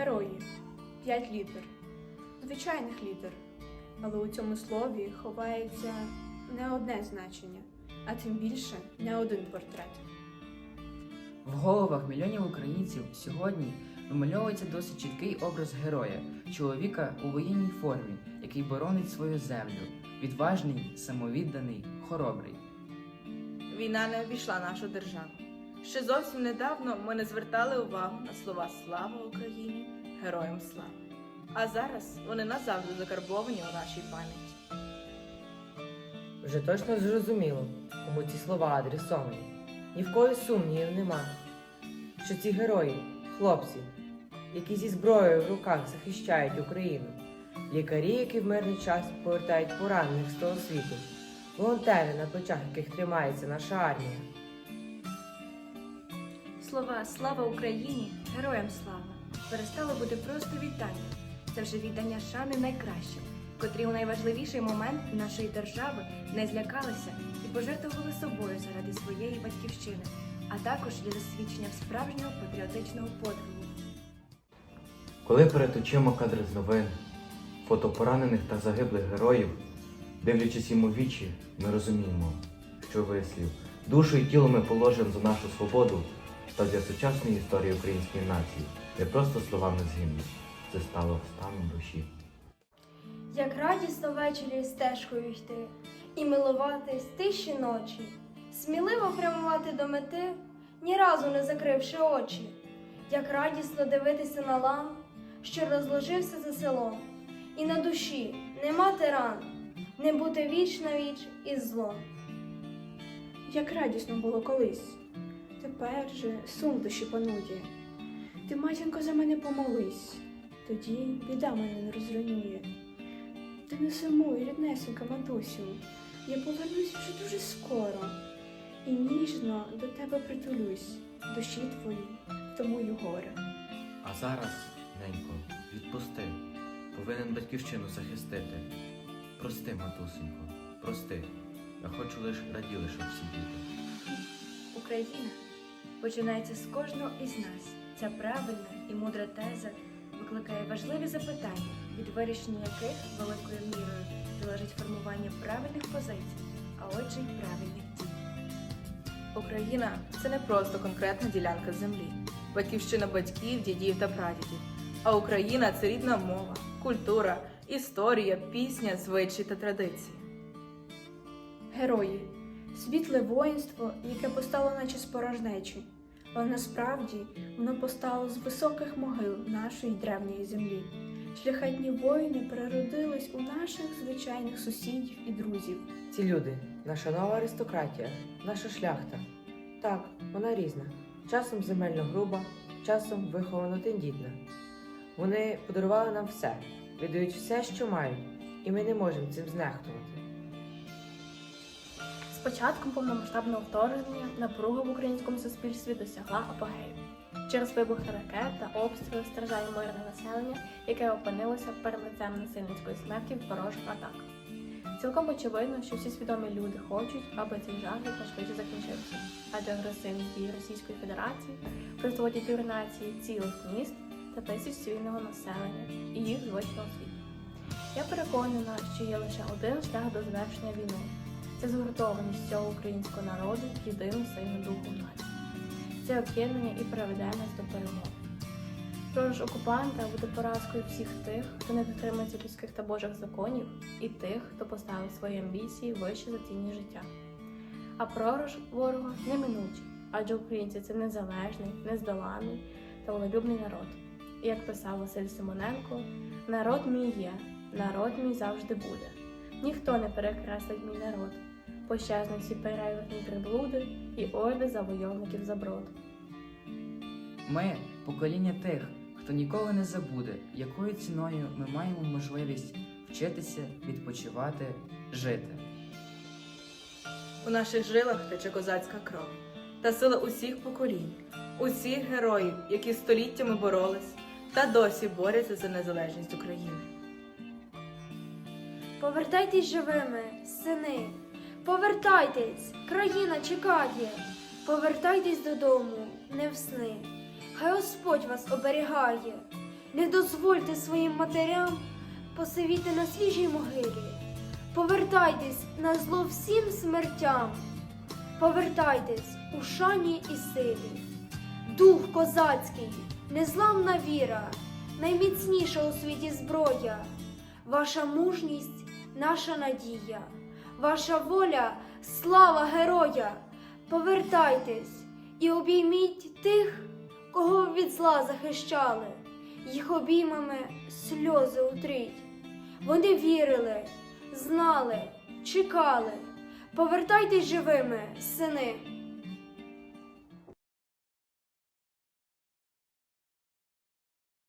Герої. П'ять літер. Звичайних літер. Але у цьому слові ховається не одне значення, а тим більше не один портрет. В головах мільйонів українців сьогодні вимальовується досить чіткий образ героя, чоловіка у воєнній формі, який боронить свою землю, відважний, самовідданий, хоробрий. Війна не обійшла нашу державу. Ще зовсім недавно ми не звертали увагу на слова Слава Україні! Героям слава! А зараз вони назавжди закарбовані у нашій пам'яті. Вже точно зрозуміло, кому ці слова адресовані. Ні в кого сумнівів нема, що ці герої, хлопці, які зі зброєю в руках захищають Україну, лікарі, які в мирний час повертають поранених з того світу, волонтери, на плечах яких тримається наша армія. Слова Слава Україні! Героям слава! перестали бути просто вітанням. Це вже віддання шани найкращим, котрі у найважливіший момент нашої держави не злякалися і пожертвували собою заради своєї батьківщини, а також для засвідчення справжнього патріотичного подвигу. Коли перед очима кадри з новин, фото поранених та загиблих героїв, дивлячись їм у вічі, ми розуміємо, що вислів душу і тіло ми положимо за нашу свободу та для сучасної історії української нації не просто словами з гімну, це стало станом душі. Як радісно ввечері стежкою йти і милуватись тиші ночі, сміливо прямувати до мети, ні разу не закривши очі, як радісно дивитися на лан, що розложився за селом, і на душі не мати ран, не бути віч на віч із злом. Як радісно було колись. Тепер же сум душі панує. Ти, матінко, за мене помолись, тоді біда мене не розруйнує. Ти не сумуй, ріднесенька матусю, я повернусь вже дуже скоро і ніжно до тебе притулюсь, душі твої втомую горе. А зараз, ненько, відпусти, повинен батьківщину захистити. Прости, матусенько, прости. Я хочу лиш раділи, щоб всі діти. Україна починається з кожного із нас. Ця правильна і мудра теза викликає важливі запитання, від вирішення яких великою мірою залежить формування правильних позицій, а отже й правильних дій. Україна це не просто конкретна ділянка землі, батьківщина батьків, дідів та прадідів. А Україна це рідна мова, культура, історія, пісня, звичаї та традиції. Герої світле воїнство, яке постало наче з порожнечі, але насправді воно постало з високих могил нашої древньої землі. Шляхетні воїни переродились у наших звичайних сусідів і друзів. Ці люди наша нова аристократія, наша шляхта. Так, вона різна. Часом земельно груба, часом виховано тендітна. Вони подарували нам все, віддають все, що мають, і ми не можемо цим знехтувати. Початком повномасштабного вторгнення напруга в українському суспільстві досягла апогею. Через вибухи ракет та обстріли страждає мирне населення, яке опинилося перед лицем насильницької смерті від ворожих атак. Цілком очевидно, що всі свідомі люди хочуть, аби цей жах якнайшвидше закінчився, адже агресивні дії Російської Федерації призводять до руйнації цілих міст та тисяч цивільного населення і їх звичного світу. Я переконана, що є лише один шлях до завершення війни це згуртованість цього українського народу в єдину сильну духу нації. Це об'єднання і приведе нас до перемоги. Тож окупанта буде поразкою всіх тих, хто не дотримується людських та божих законів, і тих, хто поставив свої амбіції вище за цінні життя. А пророж ворога неминучий, адже українці це незалежний, нездоланий та волелюбний народ. І як писав Василь Симоненко, народ мій є, народ мій завжди буде. Ніхто не перекреслить мій народ. Пощазнуть всі перевертні приблуди і орди завойовників заброд. Ми покоління тих, хто ніколи не забуде, якою ціною ми маємо можливість вчитися, відпочивати, жити. У наших жилах тече козацька кров та сила усіх поколінь, усіх героїв, які століттями боролись та досі борються за незалежність України. Повертайтесь живими, сини, повертайтесь, країна чекає. Повертайтесь додому, не в сни. Хай Господь вас оберігає. Не дозвольте своїм матерям посивіти на свіжій могилі. Повертайтесь на зло всім смертям. Повертайтесь у шані і силі. Дух козацький, незламна віра, найміцніша у світі зброя. Ваша мужність наша надія, ваша воля слава героя. Повертайтесь і обійміть тих, кого від зла захищали, їх обіймами сльози утріть. Вони вірили, знали, чекали. Повертайтесь живими, сини,